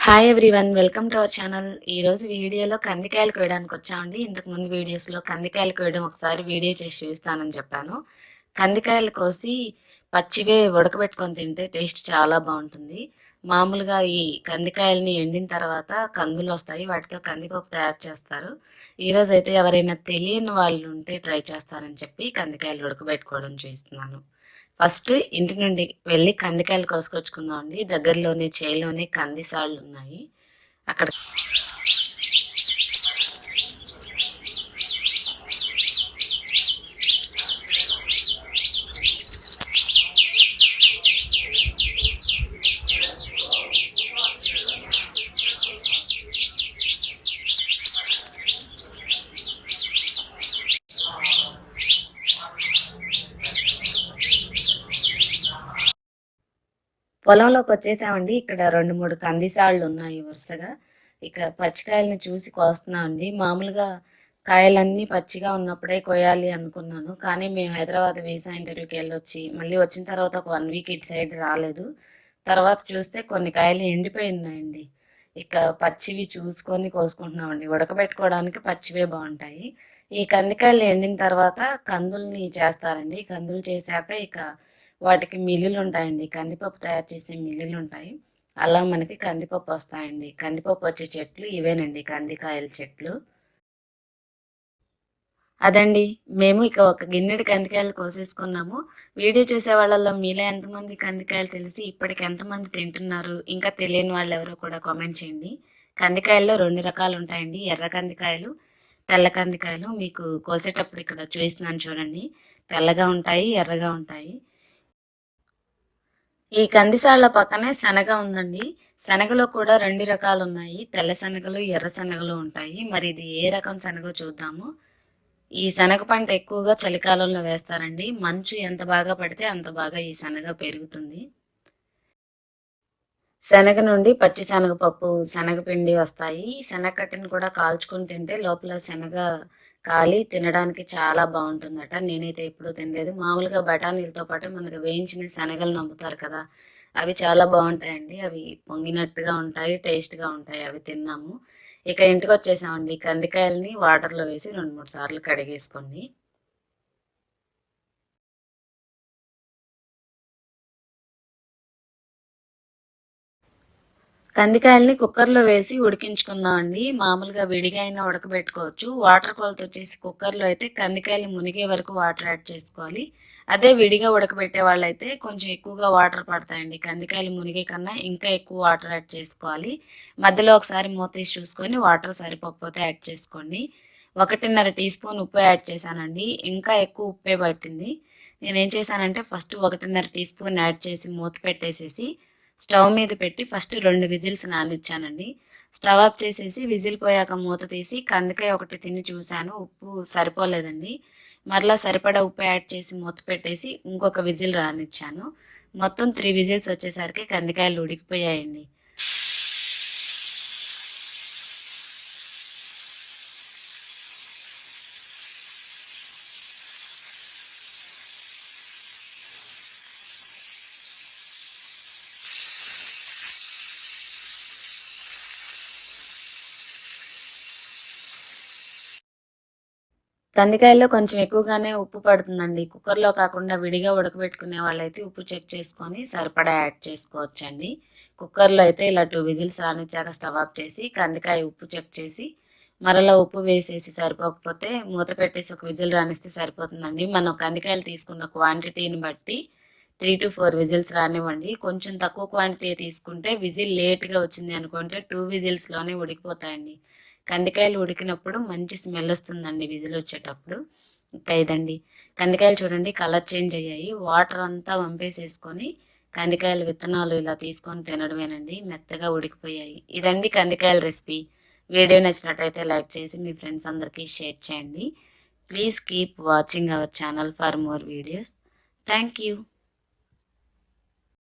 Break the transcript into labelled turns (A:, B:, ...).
A: Hi everyone welcome to our channel ఈ రోజు వీడియోలో కందికాయలు కోయడానికి వచ్చామండి. ఇంతకుముందు వీడియోస్లో కందికాయలు కోయడం ఒకసారి వీడియో చేసి చూపిస్తానని చెప్పాను. కందికాయలు కోసి పచ్చివే ఉడకబెట్టుకొని తింటే టేస్ట్ చాలా బాగుంటుంది. మామూలుగా ఈ కందికాయలని ఎండిన తర్వాత కందులు వస్తాయి వాటితో కందిపప్పు తయారు చేస్తారు. ఈరోజు అయితే ఎవరైనా తెలియని వాళ్ళు ఉంటే ట్రై చేస్తారని చెప్పి కందికాయలు ఉడకబెట్టుకోవడం చూస్తున్నాను ఫస్ట్ ఇంటి నుండి వెళ్ళి కందికాయలు కోసుకొచ్చుకుందాం అండి దగ్గరలోనే చేలోనే కంది సాళ్ళు ఉన్నాయి అక్కడ పొలంలోకి వచ్చేసామండి. ఇక్కడ రెండు మూడు కందిసాళ్ళు ఉన్నాయి వరుసగా. ఇక పచ్చికాయలను చూసి కోస్తున్నామండి మామూలుగా కాయలన్నీ పచ్చిగా ఉన్నప్పుడే కోయాలి అనుకున్నాను. కానీ మేము హైదరాబాద్ వీసా ఇంటర్వ్యూకి వెళ్ళొచ్చి మళ్ళీ వచ్చిన తర్వాత ఒక వన్ వీక్ ఇటు సైడ్ రాలేదు. తర్వాత చూస్తే కొన్ని కాయలు ఎండిపోయి ఉన్నాయండి ఇక పచ్చివి చూసుకొని కోసుకుంటున్నామండి. ఉడకబెట్టుకోవడానికి పచ్చివే బాగుంటాయి. ఈ కందికాయలు ఎండిన తర్వాత కందుల్ని చేస్తారండి. కందులు చేశాక ఇక వాటికి మిల్లులు ఉంటాయండి. కందిపప్పు తయారు చేసే మిల్లులు ఉంటాయి. అలా మనకి కందిపప్పు వస్తాయండి. కందిపప్పు వచ్చే చెట్లు ఇవేనండి. కందికాయల చెట్లు. అదండి. మేము ఇక ఒక గిన్నెడి కందికాయలు కోసేసుకున్నాము. వీడియో చూసే వాళ్ళల్లో మీలో ఎంతమంది కందికాయలు తెలిసి ఇప్పటికి ఎంతమంది తింటున్నారు? ఇంకా తెలియని వాళ్ళు ఎవరో కూడా కామెంట్ చేయండి. కందికాయల్లో రెండు రకాలు ఉంటాయండి. ఎర్ర కందికాయలు తెల్ల కందికాయలు. మీకు కోసేటప్పుడు ఇక్కడ చూస్తున్నాను చూడండి. తెల్లగా ఉంటాయి ఎర్రగా ఉంటాయి. ఈ కందిసాళ్ళ పక్కనే శనగ ఉందండి. శనగలో కూడా రెండు రకాలు ఉన్నాయి తెల్ల శనగలు ఎర్ర శనగలు ఉంటాయి. మరి ఇది ఏ రకం శనగ చూద్దాము. ఈ శనగ పంట ఎక్కువగా చలికాలంలో వేస్తారండి. మంచు ఎంత బాగా పడితే అంత బాగా ఈ శనగ పెరుగుతుంది. శనగ నుండి పచ్చి శనగపప్పు శనగపిండి వస్తాయి. శనగ శనగకట్టెను కూడా కాల్చుకొని తింటే లోపల శనగ కాలి తినడానికి చాలా బాగుంటుందట. నేనైతే ఎప్పుడూ తినలేదు. మామూలుగా బఠానీలతో పాటు మనకు వేయించిన శనగలు నమ్ముతారు కదా అవి చాలా బాగుంటాయండి. అవి పొంగినట్టుగా ఉంటాయి టేస్ట్గా ఉంటాయి. అవి తిన్నాము. ఇక ఇంటికి వచ్చేసామండి కందికాయలని వాటర్లో వేసి రెండు మూడు సార్లు కడిగేసుకోండి కందికాయల్ని కుక్కర్లో వేసి ఉడికించుకుందాం అండి. మామూలుగా విడిగా అయినా ఉడకబెట్టుకోవచ్చు. వాటర్ కొలత వచ్చేసి కుక్కర్లో అయితే కందికాయలు మునిగే వరకు వాటర్ యాడ్ చేసుకోవాలి. అదే విడిగా ఉడకబెట్టే వాళ్ళైతే కొంచెం ఎక్కువగా వాటర్ పడతాయండి. కందికాయలు మునిగే కన్నా ఇంకా ఎక్కువ వాటర్ యాడ్ చేసుకోవాలి. మధ్యలో ఒకసారి మూత తీసి చూసుకొని వాటర్ సరిపోకపోతే యాడ్ చేసుకోండి. ఒకటిన్నర టీ స్పూన్ ఉప్పు యాడ్ చేశానండి. ఇంకా ఎక్కువ ఉప్పే పట్టింది. నేనేం చేశానంటే ఫస్ట్ ఒకటిన్నర టీ స్పూన్ యాడ్ చేసి మూత పెట్టేసేసి స్టవ్ మీద పెట్టి ఫస్ట్ రెండు విజిల్స్ నానిచ్చానండి. స్టవ్ ఆఫ్ చేసేసి విజిల్ పోయాక మూత తీసి కందికాయ ఒకటి తిని చూశాను. ఉప్పు సరిపోలేదండి. మరలా సరిపడా ఉప్పు యాడ్ చేసి మూత పెట్టేసి ఇంకొక విజిల్ రానిచ్చాను. మొత్తం త్రీ విజిల్స్ వచ్చేసరికి కందికాయలు ఉడికిపోయాయండి. కందికాయల్లో కొంచెం ఎక్కువగానే ఉప్పు పడుతుందండి. కుక్కర్లో కాకుండా విడిగా ఉడకబెట్టుకునే వాళ్ళైతే ఉప్పు చెక్ చేసుకొని సరిపడా యాడ్ చేసుకోవచ్చండి. కుక్కర్లో అయితే ఇలా టూ విజిల్స్ రానిచ్చాక స్టవ్ ఆఫ్ చేసి కందికాయ ఉప్పు చెక్ చేసి మరలా ఉప్పు వేసేసి సరిపోకపోతే మూత పెట్టేసి ఒక విజిల్ రానిస్తే సరిపోతుందండి. మనం కందికాయలు తీసుకున్న క్వాంటిటీని బట్టి త్రీ టు ఫోర్ విజిల్స్ రానివ్వండి. కొంచెం తక్కువ క్వాంటిటీ తీసుకుంటే విజిల్ లేట్గా వచ్చింది అనుకుంటే టూ విజిల్స్లోనే ఉడికిపోతాయండి. కందికాయలు ఉడికినప్పుడు మంచి స్మెల్ వస్తుందండి విధులు వచ్చేటప్పుడు. ఇంకా ఇదండి. కందికాయలు చూడండి కలర్ చేంజ్ అయ్యాయి. వాటర్ అంతా వంపేసేసుకొని కందికాయల విత్తనాలు ఇలా తీసుకొని తినడమేనండి. మెత్తగా ఉడికిపోయాయి. ఇదండి కందికాయల రెసిపీ. వీడియో నచ్చినట్టయితే లైక్ చేసి మీ ఫ్రెండ్స్ అందరికీ షేర్ చేయండి. Please keep watching our channel for more videos. Thank you.